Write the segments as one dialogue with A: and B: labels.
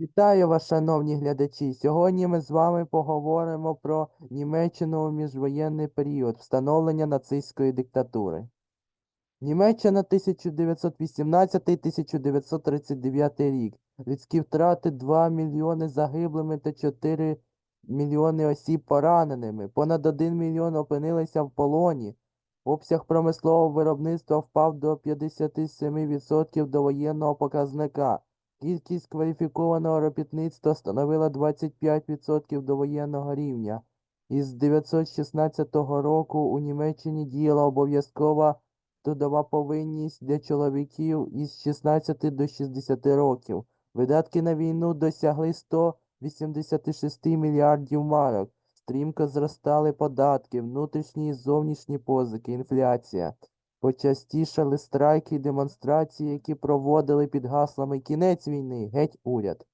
A: Вітаю вас, шановні глядачі. Сьогодні ми з вами поговоримо про Німеччину у міжвоєнний період встановлення нацистської диктатури. Німеччина 1918-1939 рік. Людські втрати 2 мільйони загиблими та 4 мільйони осіб пораненими. Понад 1 мільйон опинилися в полоні. Обсяг промислового виробництва впав до 57% до воєнного показника. Кількість кваліфікованого робітництва становила 25% до воєнного рівня. Із 916 року у Німеччині діяла обов'язкова трудова повинність для чоловіків із 16 до 60 років. Видатки на війну досягли 186 мільярдів марок. Стрімко зростали податки, внутрішні і зовнішні позики, інфляція. Почастішали страйки і демонстрації, які проводили під гаслами «Кінець війни, геть уряд».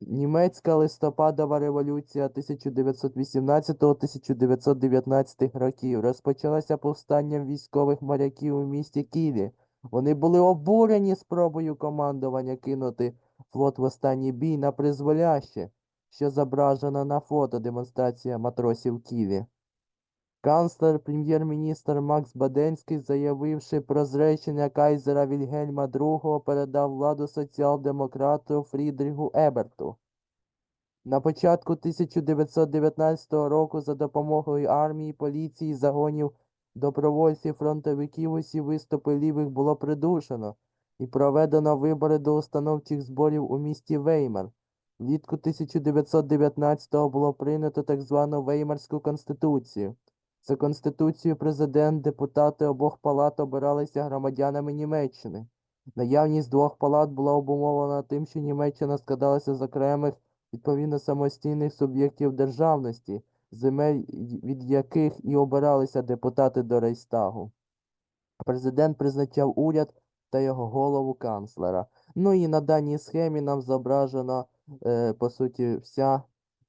A: Німецька листопадова революція 1918-1919 років розпочалася повстанням військових моряків у місті Кілі. Вони були обурені спробою командування кинути флот в останній бій на призволяще, що зображено на фото демонстрація матросів Кілі. Канцлер, прем'єр-міністр Макс Баденський, заявивши про зречення кайзера Вільгельма II, передав владу соціал-демократу Фрідріху Еберту. На початку 1919 року за допомогою армії, поліції, загонів добровольців фронтовиків усі виступи лівих було придушено і проведено вибори до установчих зборів у місті Веймар. Влітку 1919-го було прийнято так звану Веймарську конституцію. За конституцією президент, депутати обох палат обиралися громадянами Німеччини. Наявність двох палат була обумовлена тим, що Німеччина складалася з окремих відповідно самостійних суб'єктів державності, земель від яких і обиралися депутати до Рейхстагу. Президент призначав уряд та його голову канцлера. Ну і на даній схемі нам зображена, е, по суті, вся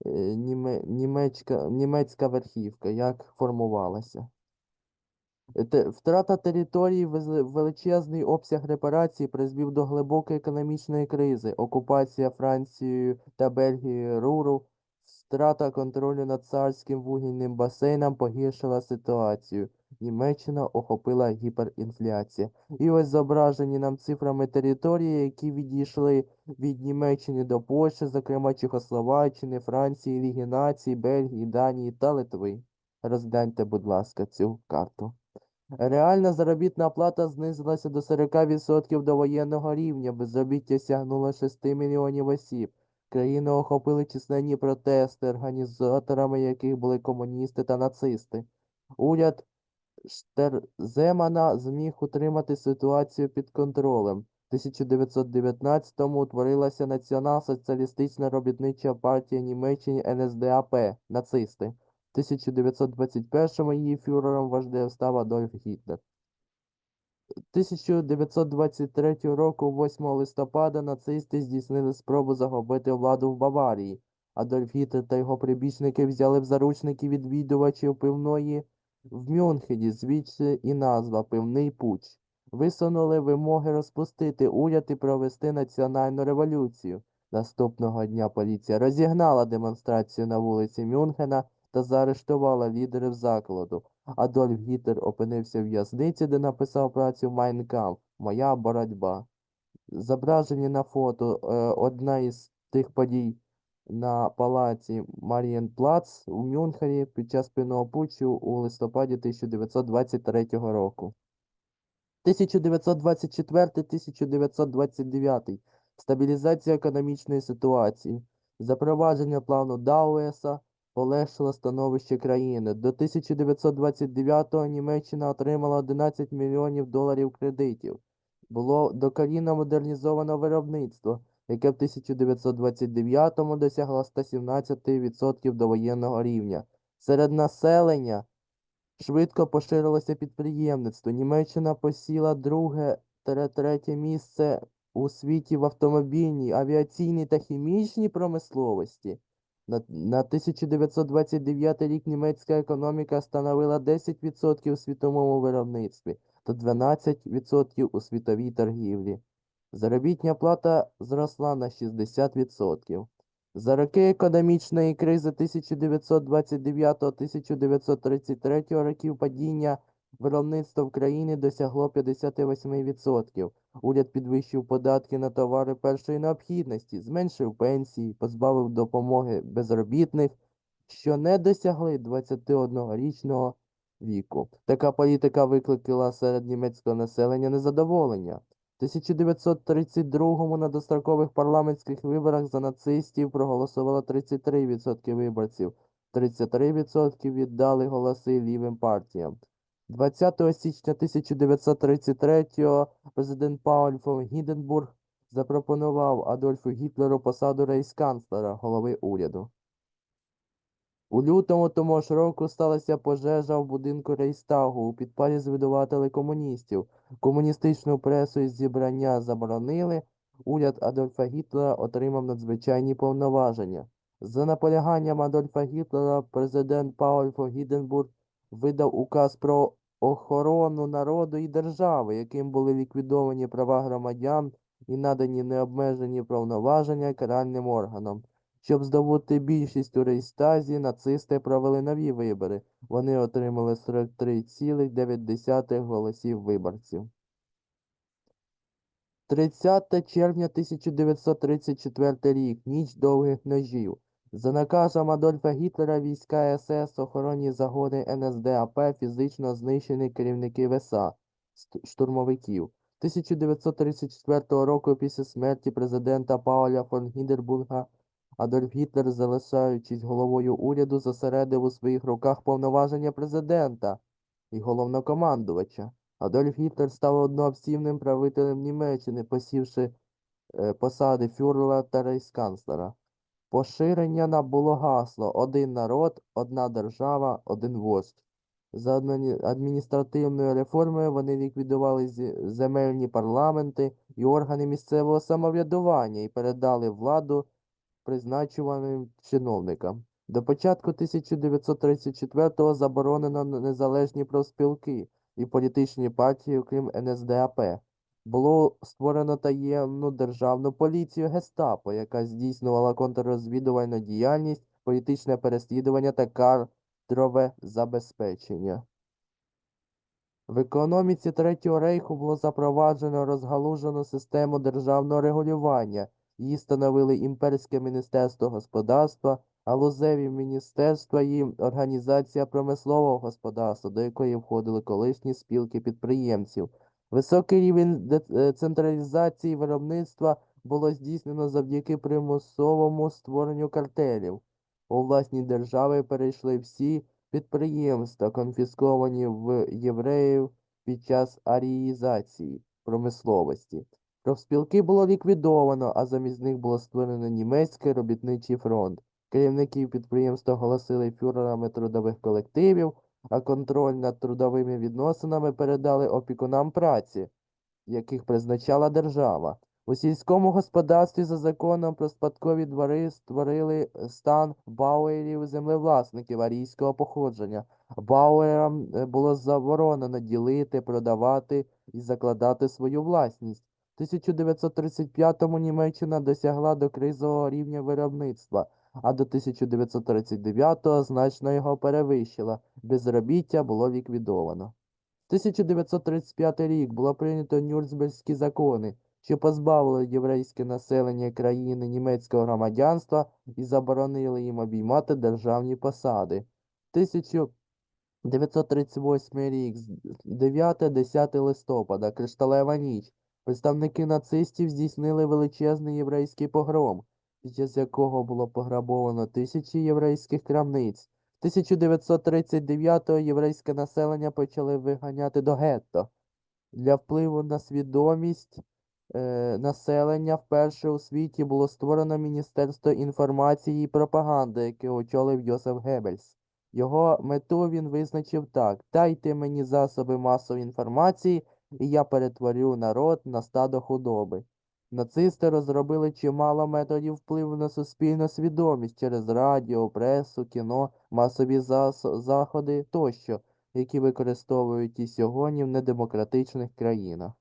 A: німецька, німецька верхівка, як формувалася. Е, Втрата території, величезний обсяг репарацій призвів до глибокої економічної кризи, окупація Францією та Бельгією Руру, втрата контролю над царським вугільним басейном погіршила ситуацію. Німеччина охопила гіперінфляція. І ось зображені нам цифрами території, які відійшли від Німеччини до Польщі, зокрема Чехословаччини, Франції, Ліги Націй, Бельгії, Данії та Литви. Розгляньте, будь ласка, цю карту. Реальна заробітна плата знизилася до 40% до воєнного рівня, безробіття сягнуло 6 мільйонів осіб. Країну охопили численні протести, організаторами яких були комуністи та нацисти. Уряд Штерземана зміг утримати ситуацію під контролем. В 1919-му утворилася Націонал-соціалістична робітнича партія Німеччини НСДАП, нацисти. В 1921-му її фюрером вождем став Адольф Гітлер. 1923 року, 8 листопада, нацисти здійснили спробу захопити владу в Баварії. Адольф Гітлер та його прибічники взяли в заручники відвідувачів пивної в Мюнхені, звідси і назва «Пивний пуч». Висунули вимоги розпустити уряд і провести національну революцію. Наступного дня поліція розігнала демонстрацію на вулиці Мюнхена та заарештувала лідерів закладу. Адольф Гітлер опинився в в'язниці, де написав працю «Mein Kampf» Моя боротьба. Зображені на фото е, одна із тих подій на палаці Марієнплац у Мюнхені під час півного путчу у листопаді 1923 року. 1924-1929. Стабілізація економічної ситуації. Запровадження плану Дауеса полегшило становище країни. До 1929-го Німеччина отримала 11 мільйонів доларів кредитів. Було докорінно модернізовано виробництво, яке в 1929-му досягло 117% до воєнного рівня. Серед населення Швидко поширилося підприємництво. Німеччина посіла друге та третє місце у світі в автомобільній, авіаційній та хімічній промисловості. На, на 1929 рік німецька економіка становила 10% у світовому виробництві та 12% у світовій торгівлі. Заробітня плата зросла на 60%. За роки економічної кризи 1929-1933 років падіння виробництва в країні досягло 58%. Уряд підвищив податки на товари першої необхідності, зменшив пенсії, позбавив допомоги безробітних, що не досягли 21-річного віку. Така політика викликала серед німецького населення незадоволення. В 1932 на дострокових парламентських виборах за нацистів проголосувало 33% виборців, 33% віддали голоси лівим партіям. 20 січня 1933 президент Пауль фон Гінденбург запропонував Адольфу Гітлеру посаду рейхсканцлера, голови уряду. У лютому того ж року сталася пожежа в будинку Рейхстагу. У підпалі звинуватили комуністів. Комуністичну пресу із зібрання заборонили. Уряд Адольфа Гітлера отримав надзвичайні повноваження. За наполяганням Адольфа Гітлера президент Пауль фон Гіденбург видав указ про охорону народу і держави, яким були ліквідовані права громадян і надані необмежені повноваження каральним органам. Щоб здобути більшість у Рейхстазі, нацисти провели нові вибори. Вони отримали 43,9 голосів виборців. 30 червня 1934 рік. Ніч довгих ножів. За наказом Адольфа Гітлера війська СС, охоронні загони НСДАП фізично знищені керівники ВСА, штурмовиків. 1934 року після смерті президента Пауля фон Гіндербурга Адольф Гітлер, залишаючись головою уряду, зосередив у своїх руках повноваження президента і головнокомандувача. Адольф Гітлер став одноосібним правителем Німеччини, посівши е, посади фюрера та рейхсканцлера. Поширення набуло гасло «Один народ, одна держава, один вождь». За адміністративною реформою вони ліквідували земельні парламенти і органи місцевого самоврядування і передали владу призначуваним чиновникам. До початку 1934-го заборонено незалежні профспілки і політичні партії, окрім НСДАП. Було створено таємну державну поліцію Гестапо, яка здійснювала контррозвідувальну діяльність, політичне переслідування та кадрове забезпечення. В економіці Третього рейху було запроваджено розгалужену систему державного регулювання. Її становили Імперське міністерство господарства, галузеві міністерства і Організація промислового господарства, до якої входили колишні спілки підприємців. Високий рівень децентралізації виробництва було здійснено завдяки примусовому створенню картелів. У власні держави перейшли всі підприємства, конфісковані в євреїв під час аріїзації промисловості. Профспілки було ліквідовано, а замість них було створено німецький робітничий фронт. Керівників підприємства оголосили фюрерами трудових колективів, а контроль над трудовими відносинами передали опікунам праці, яких призначала держава. У сільському господарстві за законом про спадкові двори створили стан бауерів землевласників арійського походження. Бауерам е, було заборонено ділити, продавати і закладати свою власність. В 1935-му Німеччина досягла до кризового рівня виробництва, а до 1939-го значно його перевищила. Безробіття було ліквідовано. 1935 рік було прийнято Нюрнберзькі закони, що позбавили єврейське населення країни німецького громадянства і заборонили їм обіймати державні посади. 1938 рік, 9-10 листопада, Кришталева ніч. Представники нацистів здійснили величезний єврейський погром, під час якого було пограбовано тисячі єврейських крамниць. 1939-го єврейське населення почали виганяти до гетто. Для впливу на свідомість е, населення вперше у світі було створено Міністерство інформації і пропаганди, яке очолив Йосиф Геббельс. Його мету він визначив так: дайте мені засоби масової інформації, і я перетворю народ на стадо худоби. Нацисти розробили чимало методів впливу на суспільну свідомість через радіо, пресу, кіно, масові заходи тощо, які використовують і сьогодні в недемократичних країнах.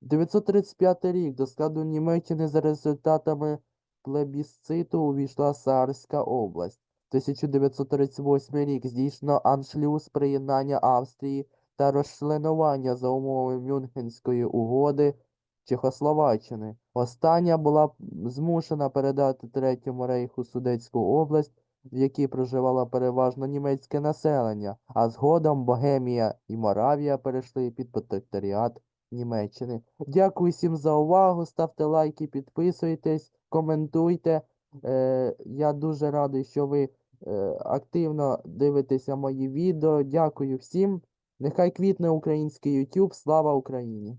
A: 935 рік до складу Німеччини за результатами плебісциту увійшла Саарська область. 1938 рік здійснено аншлюз приєднання Австрії та розчленування за умови Мюнхенської угоди Чехословаччини. Остання була змушена передати Третьому рейху Судетську область, в якій проживало переважно німецьке населення, а згодом Богемія і Моравія перейшли під протекторіат Німеччини. Дякую всім за увагу. Ставте лайки, підписуйтесь, коментуйте. Е, я дуже радий, що ви е, активно дивитеся мої відео. Дякую всім. Нехай квітне український YouTube. Слава Україні!